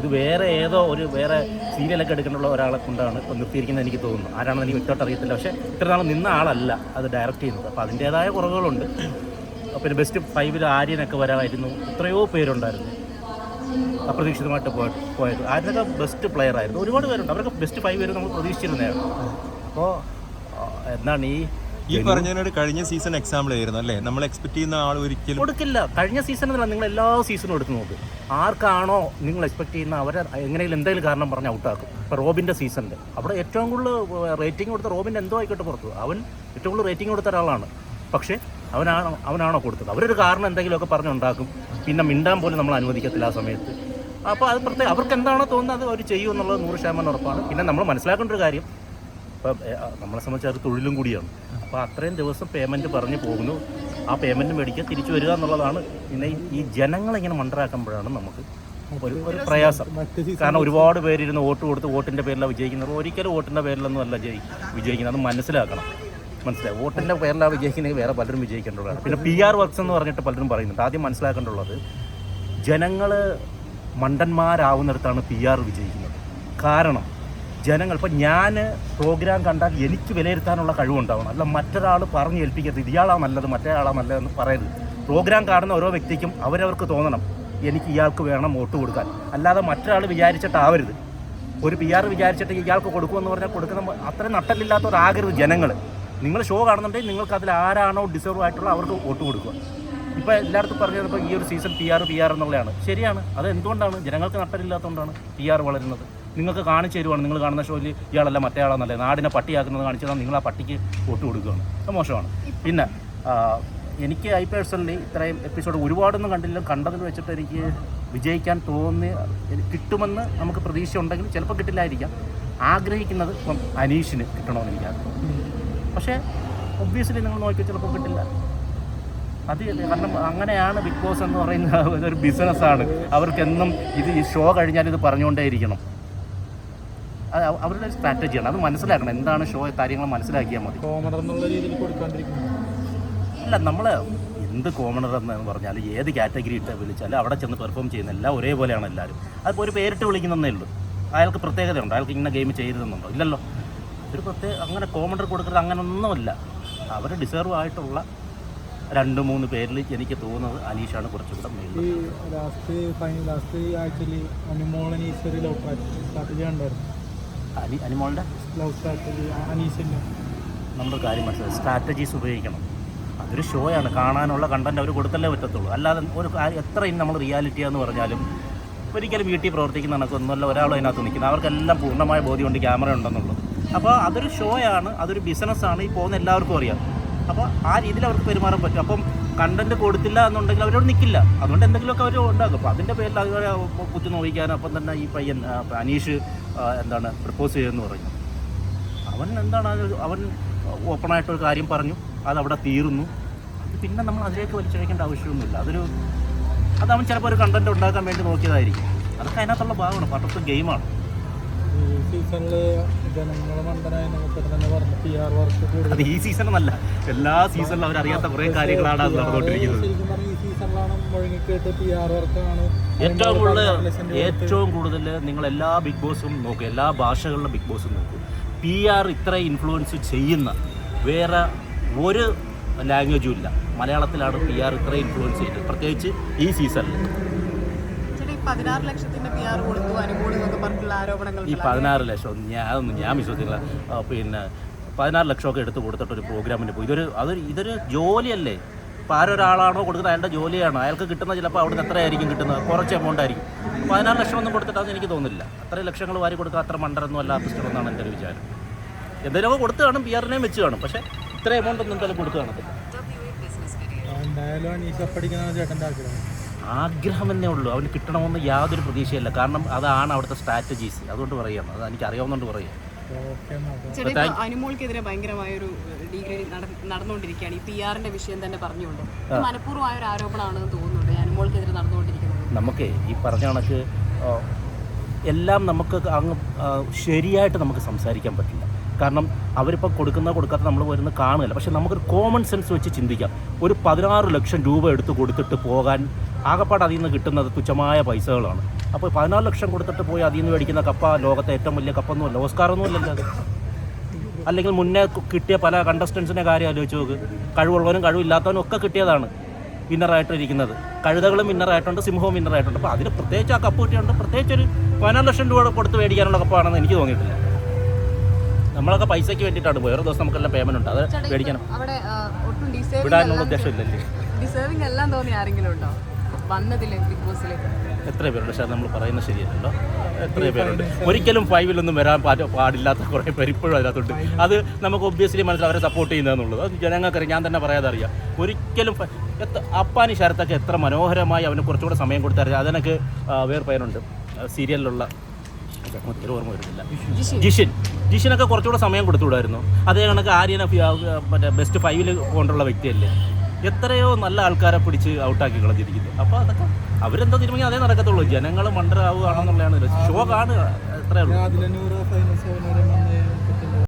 ഇത് വേറെ ഏതോ ഒരു വേറെ സീരിയലൊക്കെ എടുക്കേണ്ട ഒരാളെ കൊണ്ടാണ് നിർത്തിയിരിക്കുന്നത് എനിക്ക് തോന്നുന്നു. ആരാണെന്ന് എനിക്ക് വ്യക്തമായിട്ട് അറിയത്തില്ല. പക്ഷേ ഇത്ര നാൾ നിന്ന ആളല്ല അത് ഡയറക്റ്റ് ചെയ്യുന്നത്. അപ്പോൾ അതിന്റേതായ കുറവുകളുണ്ട്. പിന്നെ ബെസ്റ്റ് ഫൈവിൽ ആര്യനൊക്കെ വരാമായിരുന്നു എത്രയോ പേരുണ്ടായിരുന്നു. അപ്രതീക്ഷിതമായിട്ട് പോയ പോയത്. ആര്യനൊക്കെ ബെസ്റ്റ് പ്ലെയർ ആയിരുന്നു. ഒരുപാട് പേരുണ്ട്. അവരൊക്കെ ബെസ്റ്റ് ഫൈവ് പേര് നമ്മൾ പ്രതീക്ഷിച്ചിരുന്നതാണ്. അപ്പോൾ എന്താണ് ഈ ഈ പറഞ്ഞതിനോട് കഴിഞ്ഞ സീസൺ എക്സാമ്പിൾ ആയിരുന്നു അല്ലേ? നമ്മൾ എക്സ്പെക്ട് ചെയ്യുന്ന ആൾ ഒരിക്കലും കൊടുക്കില്ല. കഴിഞ്ഞ സീസൺ എന്നല്ല നിങ്ങൾ എല്ലാ സീസണും എടുത്ത് നോക്ക്. ആർക്കാണോ നിങ്ങൾ എക്സ്പെക്ട് ചെയ്യുന്ന അവരെ എങ്ങനെയും എന്തെങ്കിലും കാരണം പറഞ്ഞ് ഔട്ടാക്കും ഇപ്പോൾ റോബിന്റെ സീസണിൽ അവിടെ ഏറ്റവും കൂടുതൽ റേറ്റിംഗ് കൊടുത്ത റോബിന്റെ എന്തോ ആയിക്കോട്ടെ പുറത്തു. അവൻ ഏറ്റവും കൂടുതൽ റേറ്റിംഗ് കൊടുത്ത ഒരാളാണ്. പക്ഷേ അവനാണോ അവനാണോ കൊടുത്തത്? അവരൊരു കാരണം എന്തെങ്കിലുമൊക്കെ പറഞ്ഞുണ്ടാക്കും പിന്നെ മിണ്ടാൻ പോലും നമ്മൾ അനുവദിക്കത്തില്ല ആ സമയത്ത്. അപ്പോൾ അത് പ്രത്യേകം അവർക്ക് എന്താണോ തോന്നുന്നത് അത് അവർ ചെയ്യും എന്നുള്ളത് നൂറ് ശതമാനം ഉറപ്പാണ്. പിന്നെ നമ്മൾ മനസ്സിലാക്കേണ്ട ഒരു കാര്യം ഇപ്പം നമ്മളെ സംബന്ധിച്ച് അത് തൊഴിലും കൂടിയാണ്. അപ്പോൾ അത്രയും ദിവസം പേയ്മെന്റ് പറഞ്ഞ് പോകുന്നു. ആ പേയ്മെന്റ് മേടിക്കുക തിരിച്ചു വരിക എന്നുള്ളതാണ് പിന്നെ ഈ- ജനങ്ങളിങ്ങനെ മണ്ടരാക്കുമ്പോഴാണ് നമുക്ക് ഒരു ഒരു പ്രയാസം. കാരണം ഒരുപാട് പേരിരുന്ന് വോട്ട് കൊടുത്ത് വോട്ടിന്റെ പേരിലാണ് വിജയിക്കുന്നത്. ഒരിക്കലും വോട്ടിന്റെ പേരിലൊന്നും അല്ല ജയി വിജയിക്കുന്നത്. അത് മനസ്സിലാക്കണം. മനസ്സിലായി? വോട്ടിന്റെ പേരിലാണ് വിജയിക്കുന്നത് വേറെ പലരും വിജയിക്കേണ്ടതാണ് പിന്നെ പി ആർ വർക്ക്സ് എന്ന് പറഞ്ഞിട്ട് പലരും പറയുന്നുണ്ട്. ആദ്യം മനസ്സിലാക്കേണ്ടുള്ളത് ജനങ്ങൾ മണ്ടന്മാരാവുന്നിടത്താണ് പി ആർ വിജയിക്കുന്നത്. കാരണം ജനങ്ങൾ ഇപ്പം ഞാൻ പ്രോഗ്രാം കണ്ടാൽ എനിക്ക് വിലയിരുത്താനുള്ള കഴിവുണ്ടാവണം. അല്ല മറ്റൊരാൾ പറഞ്ഞ് ഏൽപ്പിക്കരുത്. ഇയാളാ നല്ലത് മറ്റേയാളാ നല്ലതെന്ന് പറയരുത്. പ്രോഗ്രാം കാണുന്ന ഓരോ വ്യക്തിക്കും അവരവർക്ക് തോന്നണം എനിക്ക് ഇയാൾക്ക് വേണം വോട്ട് കൊടുക്കാൻ. അല്ലാതെ മറ്റൊരാൾ വിചാരിച്ചിട്ടാവരുത്. ഒരു പി ആർ വിചാരിച്ചിട്ട് ഇയാൾക്ക് കൊടുക്കുമെന്ന് പറഞ്ഞാൽ കൊടുക്കുന്ന അത്രയും നട്ടലില്ലാത്തവരാകരുത് ജനങ്ങൾ നിങ്ങൾ ഷോ കാണുന്നുണ്ടെങ്കിൽ നിങ്ങൾക്ക് അതിൽ ആരാണോ ഡിസേർവ് ആയിട്ടുള്ള അവർക്ക് വോട്ട് കൊടുക്കുക. ഇപ്പോൾ എല്ലായിടത്തും പറഞ്ഞത് ഇപ്പോൾ ഈ ഒരു season P R P R എന്നുള്ളതാണ്. ശരിയാണ്. അത് എന്തുകൊണ്ടാണ് ജനങ്ങൾക്ക് നട്ടലില്ലാത്തതുകൊണ്ടാണ് പി ആർ വളരുന്നത്. നിങ്ങൾക്ക് കാണിച്ചു തരുവാണ്. നിങ്ങൾ കാണുന്ന ഷോയിൽ ഇയാളല്ല മറ്റേ ആളാന്നല്ലേ നാടിനെ പട്ടിയാക്കുന്നത് കാണിച്ചതാണ് നിങ്ങൾ ആ പട്ടിക്ക് വോട്ട് കൊടുക്കുകയാണ്. അത് മോശമാണ്. പിന്നെ എനിക്ക് ഐ പേഴ്സണലി ഇത്രയും എപ്പിസോഡ് ഒരുപാടൊന്നും കണ്ടില്ല. കണ്ടതിൽ വെച്ചിട്ട് എനിക്ക് വിജയിക്കാൻ തോന്നി കിട്ടുമെന്ന് നമുക്ക് പ്രതീക്ഷ ഉണ്ടെങ്കിൽ ചിലപ്പോൾ കിട്ടില്ലായിരിക്കാം. ആഗ്രഹിക്കുന്നത് ഇപ്പം അനീഷിന് കിട്ടണമെന്ന് എനിക്ക് ആഗ്രഹം പക്ഷേ ഒബ്വിയസ്ലി നിങ്ങൾ നോക്കി ചിലപ്പോൾ കിട്ടില്ല. അത് കാരണം അങ്ങനെയാണ് ബിഗ് ബോസ് എന്ന് പറയുന്ന ഒരു ബിസിനസ്സാണ് അവർക്കെന്നും ഇത് ഈ ഷോ കഴിഞ്ഞാൽ ഇത് പറഞ്ഞുകൊണ്ടേയിരിക്കണം. അവരുടെ ഒരു സ്ട്രാറ്റജിയാണ് അത് മനസ്സിലാക്കണം. എന്താണ് ഷോ കാര്യങ്ങൾ മനസ്സിലാക്കിയാൽ മതി. കോമഡർ എന്നുള്ള രീതിയിൽ അല്ല നമ്മൾ എന്ത് കോമണർ എന്ന് പറഞ്ഞാൽ ഏത് കാറ്റഗറി ഇട്ട് വിളിച്ചാലും അവിടെ ചെന്ന് പെർഫോം ചെയ്യുന്ന എല്ലാം ഒരേപോലെയാണ് എല്ലാവരും. അതിപ്പോൾ ഒരു പേരിട്ട് വിളിക്കുന്നതേ ഉള്ളൂ. അയാൾക്ക് പ്രത്യേകതയുണ്ട്? അയാൾക്ക് ഇന്ന ഗെയിം ചെയ്തതെന്നുണ്ടോ ഇല്ലല്ലോ. ഒരു പ്രത്യേക അങ്ങനെ കോമണർ കൊടുക്കുന്നത് അങ്ങനൊന്നുമല്ല. അവർ ഡിസേർവ് ആയിട്ടുള്ള രണ്ട് മൂന്ന് പേരിൽ എനിക്ക് തോന്നുന്നത് അനീഷാണ് കുറച്ചുകൂടെ ലാസ്റ്റ് ഫൈനൽ ലാസ്റ്റ് ആഴ്ചയിൽ അനുമോളൻ ഈശ്വരി സ്ട്രാറ്റജി ഉണ്ടായിരുന്നു അനി അനിമോളുടെ? ലവ് സ്ട്രാറ്റജി അനീസിന്റെ നമ്മളൊരു കാര്യം മനസ്സിലായി. സ്ട്രാറ്റജീസ് ഉപയോഗിക്കണം. അതൊരു ഷോയാണ് കാണാനുള്ള കണ്ടന്റ് അവർ കൊടുത്തല്ലേ പറ്റത്തുള്ളൂ. അല്ലാതെ ഒരു കാര്യം എത്ര ഇനി നമ്മൾ റിയാലിറ്റി എന്ന് പറഞ്ഞാലും ഒരിക്കലും വീട്ടിൽ പ്രവർത്തിക്കുന്ന കണക്കൊന്നുമല്ല ഒരാളും അതിനകത്ത് നിൽക്കുന്നത്. അവർക്കെല്ലാം പൂർണമായ ബോധ്യമുണ്ട് ക്യാമറ ഉണ്ടെന്നുള്ളത് അപ്പോൾ അതൊരു ഷോയാണ് അതൊരു ബിസിനസ്സാണ് ഈ പോകുന്ന എല്ലാവർക്കും അറിയാം. അപ്പോൾ ആ രീതിയിൽ അവർക്ക് പെരുമാറാൻ പറ്റും. അപ്പം കണ്ടന്റ് കൊടുത്തില്ല എന്നുണ്ടെങ്കിൽ അവരോട് നിൽക്കില്ല അതുകൊണ്ട് എന്തെങ്കിലുമൊക്കെ അവർ ഉണ്ടാക്കും. അപ്പോൾ അതിന്റെ പേരിൽ അതുവരെ കുത്തി നോക്കിക്കാൻ അപ്പം തന്നെ ഈ പയ്യൻ അനീഷ് എന്താണ് പ്രപ്പോസ് ചെയ്തെന്ന് പറഞ്ഞു. അവൻ എന്താണ് അവൻ ഓപ്പണായിട്ടൊരു കാര്യം പറഞ്ഞു. അതവിടെ തീർന്നു. അത് പിന്നെ നമ്മൾ അതിലേക്ക് വലിച്ചഴിക്കേണ്ട ആവശ്യമൊന്നുമില്ല. അതൊരു അത് അവൻ ചിലപ്പോൾ ഒരു കണ്ടന്റ് ഉണ്ടാക്കാൻ വേണ്ടി നോക്കിയതായിരിക്കും. അതൊക്കെ അതിനകത്തുള്ള ഭാഗമാണ്. പട്ടത്ത് ഗെയിമാണ് ഈ സീസണിൽ ജനങ്ങളെ മണ്ടനായി നമുക്ക് തന്നെ പറഞ്ഞു പി ആർ വർക്ക് കൂടുതൽ അത് ഈ സീസണെന്നല്ല എല്ലാ സീസണിലും അവരറിയാത്ത കുറേ കാര്യങ്ങളാണ് അത് നടന്നുകൊണ്ടിരിക്കുന്നത്. ശരിക്കും പറഞ്ഞാൽ ഈ സീസണിലാണ് മുഴങ്ങിക്കേട്ട് പി ആർ വർക്കാണ് ഏറ്റവും കൂടുതൽ ഏറ്റവും കൂടുതൽ നിങ്ങൾ എല്ലാ ബിഗ് ബോസും നോക്കുക എല്ലാ ഭാഷകളിലും ബിഗ് ബോസും നോക്കും. പി ആർ ഇത്ര ഇൻഫ്ലുവൻസ് ചെയ്യുന്ന വേറെ ഒരു ലാംഗ്വേജും ഇല്ല. മലയാളത്തിലാണ് പി ആർ ഇത്ര ഇൻഫ്ലുവൻസ് ചെയ്യുന്നത്. പ്രത്യേകിച്ച് ഈ സീസണിൽ പതിനാറ് ലക്ഷത്തിന്റെ പി ആർ കൊടുത്തു എന്നൊക്കെ പറഞ്ഞിട്ടുള്ള ആരോപണങ്ങൾ ഈ പതിനാറ് ലക്ഷം ഞാൻ ഒന്നും ഞാൻ വിശ്വസിക്കില്ല പിന്നെ പതിനാറ് ലക്ഷമൊക്കെ എടുത്ത് കൊടുത്തിട്ട് ഒരു പ്രോഗ്രാമിന് പോയി. ഇതൊരു അതൊരു ഇതൊരു ജോലിയല്ലേ? ഇപ്പോൾ ആരൊരാളാണോ കൊടുക്കുന്നത് അയാളുടെ ജോലിയാണ്. അയാൾക്ക് കിട്ടുന്ന ചിലപ്പോൾ അവിടുന്ന് എത്രയായിരിക്കും കിട്ടുന്നത്? കുറച്ച് എമൗണ്ട് ആയിരിക്കും. പതിനാറ് ലക്ഷം ഒന്നും കൊടുത്തിട്ടാന്ന് എനിക്ക് തോന്നുന്നില്ല. അത്രയും ലക്ഷങ്ങൾ വാരി കൊടുക്കുക അത്ര മണ്ടരൊന്നും അല്ല ആർട്ടിസ്റ്റുകളെന്നാണ് എന്റെ ഒരു വിചാരം. എന്തെങ്കിലുമൊക്കെ കൊടുത്ത് കാണും പി ആറിനെയും വെച്ച് കാണും. പക്ഷേ ഇത്ര എമൗണ്ട് ഒന്നും എന്തായാലും കൊടുത്ത് കാണത്തില്ല. എന്തായാലും അനീഷ പഠിക്കുന്ന ചേട്ടന്റെ ആഗ്രഹം. ആഗ്രഹം എന്നേ ഉള്ളൂ. അവന് കിട്ടണമെന്ന് യാതൊരു പ്രതീക്ഷയില്ല. കാരണം അതാണ് അവിടുത്തെ സ്ട്രാറ്റജീസ് അതുകൊണ്ട് പറയുകയാണ് അത് എനിക്ക് അറിയാവുന്നതുകൊണ്ട് പറയുക അനുമോൾക്കെതിരെ ഭയങ്കരമായ ഒരു ഡീഗ്രേഡ് നടന്നുകൊണ്ടിരിക്കുകയാണ്. ഈ പി ആറിന്റെ വിഷയം തന്നെ പറഞ്ഞുകൊണ്ട്. ഇത് മനഃപൂർവമായ ഒരു ആരോപണമാണെന്ന് തോന്നുന്നുണ്ട് അനുമോൾക്കെതിരെ നടന്നുകൊണ്ടിരിക്കുന്നത്. നമുക്ക് ഈ പറഞ്ഞ കണക്ക് എല്ലാം നമുക്ക് അങ്ങ് ശരിയായിട്ട് നമുക്ക് സംസാരിക്കാൻ പറ്റില്ല. കാരണം അവരിപ്പോൾ കൊടുക്കുന്ന കൊടുക്കാത്ത നമ്മൾ വരുന്ന കാണുകയില്ല. പക്ഷെ നമുക്കൊരു കോമൺ സെൻസ് വെച്ച് ചിന്തിക്കാം. ഒരു പതിനാറ് ലക്ഷം രൂപ എടുത്ത് കൊടുത്തിട്ട് പോകാൻ ആകപ്പാട് അതിൽ നിന്ന് കിട്ടുന്നത് തുച്ഛമായ പൈസകളാണ്. അപ്പോൾ പതിനാല് ലക്ഷം കൊടുത്തിട്ട് പോയി അതിൽ നിന്ന് മേടിക്കുന്ന കപ്പ ലോകത്തെ ഏറ്റവും വലിയ കപ്പൊന്നുമല്ല. ഓസ്കാറൊന്നും അല്ലല്ലോ അത്? അല്ലെങ്കിൽ മുന്നേ കിട്ടിയ പല കണ്ടസ്റ്റൻസിന്റെ കാര്യം ആലോചിച്ച് നോക്ക്. കഴിവുള്ളവനും കഴിവില്ലാത്തവനും ഒക്കെ കിട്ടിയതാണ് വിന്നറായിട്ട് ഇരിക്കുന്നത് കഴുതകളും വിന്നറായിട്ടുണ്ട് സിംഹവും വിന്നറായിട്ടുണ്ട് അപ്പോൾ അതിന് പ്രത്യേകിച്ച് ആ കപ്പ് കിട്ടിയുണ്ട് പ്രത്യേകിച്ച് ഒരു പതിനാല് ലക്ഷം രൂപ കൊടുത്ത് മേടിക്കാനുള്ള കപ്പാണെന്ന് എനിക്ക് തോന്നിയിട്ടില്ല. നമ്മളൊക്കെ പൈസയ്ക്ക് വേണ്ടിയിട്ടാണ് പോയത് ഓരോ ദിവസം നമുക്കെല്ലാം പേമെന്റ് ഉണ്ട്. അത് മേടിക്കണം. വിടാനുള്ള ഉദ്ദേശമില്ലല്ലേ? ഡിസേർവിംഗ് എല്ലാം തോന്നി ആരെങ്കിലും ഉണ്ടോ? വന്നതിൽ ബിഗ് എത്ര പേരുണ്ട് പക്ഷേ നമ്മൾ പറയുന്നത് ശരിയല്ലല്ലോ. എത്ര പേരുണ്ട്. ഒരിക്കലും ഫൈവിലൊന്നും വരാൻ പാടില്ലാത്ത കുറേ പേര് ഇപ്പോഴും അതിനകത്തുണ്ട്. അത് നമുക്ക് ഒബ്വിയസ്ലി മനസ്സിൽ അവരെ സപ്പോർട്ട് ചെയ്യുന്നതെന്നുള്ളത് അത് ജനങ്ങൾക്കറിയാം. ഞാൻ തന്നെ പറയാതെ അറിയാം. ഒരിക്കലും അപ്പാനി ശരത്തൊക്കെ എത്ര മനോഹരമായി അവന് കുറച്ചുകൂടെ സമയം കൊടുത്തറിയാം അതിനൊക്കെ വേറെ പേരുണ്ട് സീരിയലിലുള്ള പേര് ഓർമ്മ വരുന്നില്ല. ജിഷിൻ. ജിഷിനൊക്കെ കുറച്ചുകൂടെ സമയം കൊടുത്തുവിടായിരുന്നു. അതേ കണക്ക് ആര്യനെ മറ്റേ ബെസ്റ്റ് ഫൈവിൽ കൊണ്ടുള്ള വ്യക്തിയല്ലേ? എത്രയോ നല്ല ആൾക്കാരെ പിടിച്ച് ഔട്ടാക്കി കളഞ്ഞിരിക്കുന്നു. അപ്പോൾ അതൊക്കെ അവരെന്താ തീരുമാനം അതേ നടക്കത്തുള്ളൂ. ജനങ്ങൾ മണ്ടരാവുകയാണെന്നുള്ളതാണ്. ഷോ കാണുക. അത്രേ